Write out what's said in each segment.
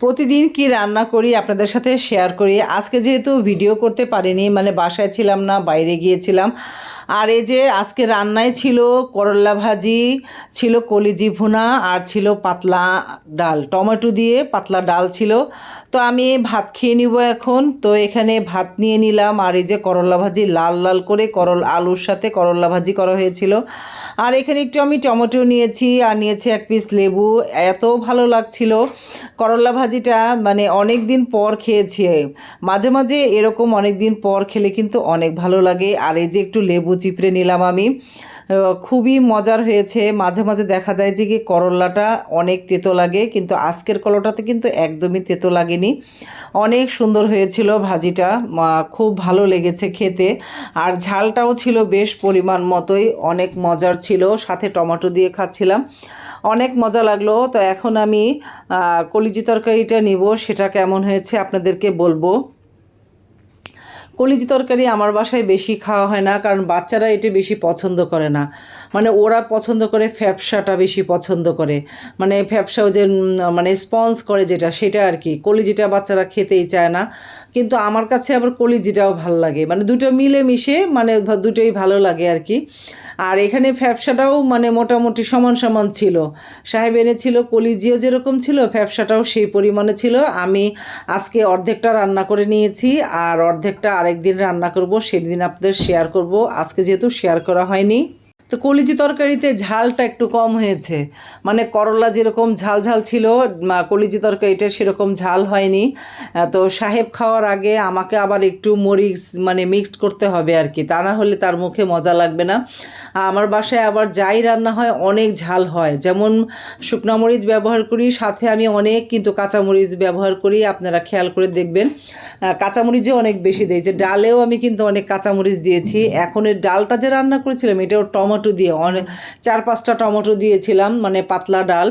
প্রতিদিন কি রান্না করি আপনাদের সাথে শেয়ার করি। আজকে যেহেতু ভিডিও করতে পারিনি মানে বাসায় ছিলাম না, বাইরে গিয়েছিলাম। আর এই যে আজকে রান্নায় ছিল করল্লা ভাজি, ছিল কলিজি ভুনা আর ছিল পাতলা ডাল। টমেটো দিয়ে পাতলা ডাল ছিল। তো আমি ভাত খেয়ে নিব এখন। তো এখানে ভাত নিয়ে নিলাম আর এই যে করল্লা ভাজি, লাল লাল করে করল, আলুর সাথে করল্লা ভাজি করা হয়েছিল। আর এখানে একটু আমি টমেটো নিয়েছি আর নিয়েছি এক পিস লেবু। এত ভালো লাগছিল। করল্লা ভাজিটা মানে অনেক দিন পর খেয়েছি। মাঝে মাঝে এরকম অনেক দিন পর খেলে কিন্তু অনেক ভালো লাগে। আর এই যে একটু লেবু চিপড়ে নিলাম আমি। খুবই মজার হয়েছে। মাঝে মাঝে দেখা যায় যে কি করল্লাটা অনেক তেতো লাগে, কিন্তু আজকের কলাটাতে কিন্তু একদমই তেতো লাগেনি। অনেক সুন্দর হয়েছিল ভাজিটা। খুব ভালো লেগেছে খেতে। আর ঝালটাও ছিল বেশ পরিমাণ মতোই। অনেক মজার ছিল। সাথে টমেটো দিয়ে খাচ্ছিলাম। অনেক মজা লাগল। তো এখন আমি কলিজি তরকারিটা নিব। সেটা কেমন হয়েছে আপনাদেরকে বলব। কলিজি তরকারি আমার বাসায় বেশি খাওয়া হয় না, কারণ বাচ্চারা এটা বেশি পছন্দ করে না। মানে ওরা পছন্দ করে ফ্যাপসাটা বেশি পছন্দ করে। মানে ফ্যাপসাও যে মানে স্পঞ্জ করে যেটা, সেটা আর কি। কলিজিটা বাচ্চারা খেতেই চায় না। কিন্তু আমার কাছে আবার কলিজিটাও ভালো লাগে। মানে দুটো মিলে মিশে মানে দুটোই ভালো লাগে আর কি। আর এখানে ফ্যাপসাটাও মানে মোটামুটি সমান সমান ছিল। সাহেব এনেছিল, কলিজিও যেরকম ছিল, ফ্যাপসাটাও সেই পরিমাণে ছিল। আমি আজকে অর্ধেকটা রান্না করে নিয়েছি, আর অর্ধেকটা আরেকদিন রান্না করব সেদিন আপনাদের শেয়ার করব। আজকে যেহেতু শেয়ার করা হয়নি তো কলিজি তরকারিতে ঝালটা একটু কম হয়েছে। মানে করলা যেরকম ঝাল ঝাল ছিল কলিজি তরকারিটা সেরকম ঝাল হয়নি। তো সাহেব খাওয়ার আগে আমাকে আবার একটু মরিচ মানে মিক্সড করতে হবে আর কি তা না হলে তার মুখে মজা লাগবে না। আমার বাসায় আবার যাই রান্না হয়, অনেক ঝাল হয়। যেমন শুকনো মরিচ ব্যবহার করি, সাথে আমি অনেক কিন্তু কাঁচামরিচ ব্যবহার করি। আপনারা খেয়াল করে দেখবেন। কাঁচামরিচও অনেক বেশি যে ডালেও আমি কিন্তু অনেক কাঁচামরিচ দিয়েছি। এখন এই ডালটা যে রান্না করেছিলাম, এটাও টমেটো দিয়ে অনেক চার পাঁচটা টমেটো দিয়েছিলাম মানে পাতলা ডাল।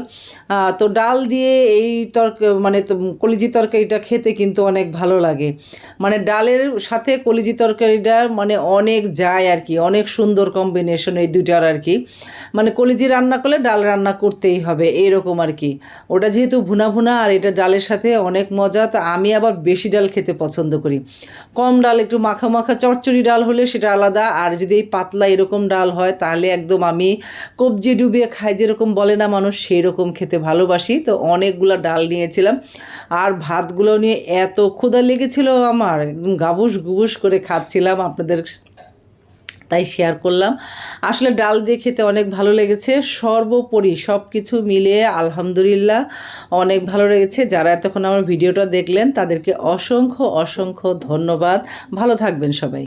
তো ডাল দিয়ে এই তরক মানে তো কলিজি তরকারিটা খেতে কিন্তু অনেক ভালো লাগে। মানে ডালের সাথে কলিজি তরকারিটা মানে অনেক যায় আর কি, অনেক সুন্দর কম্বিনেশন এই দুটার আর কি। মানে কলিজি রান্না করলে ডাল রান্না করতেই হবে এইরকম আর কি। ওটা যেহেতু ভুনা ভুনা আর এটা ডালের সাথে অনেক মজা, তা আমি আবার বেশি ডাল খেতে পছন্দ করি। কম ডাল, একটু মাখা মাখা চচ্চড়ি ডাল হলে সেটা আলাদা, আর যদি এই পাতলা এরকম ডাল হয় তাহলে একদম আমি কবজি ডুবিয়ে খাই যেরকম বলে না মানুষ সেই রকম খেতে ভালোবাসি। তো অনেকগুলো ডাল নিয়েছিলাম আর ভাতগুলো নিয়ে এত ক্ষুধা লেগেছিল আমার, একদম গাবুস গুবুস করে খাচ্ছিলাম আপনাদের তাই শেয়ার করলাম। আসলে ডাল দিয়ে খেতে অনেক ভালো লেগেছে, সর্বোপরি সব কিছু মিলিয়ে আলহামদুলিল্লাহ অনেক ভালো লেগেছে। যারা এতক্ষণ আমার ভিডিওটা দেখলেন, তাদেরকে অসংখ্য অসংখ্য ধন্যবাদ। ভালো থাকবেন সবাই।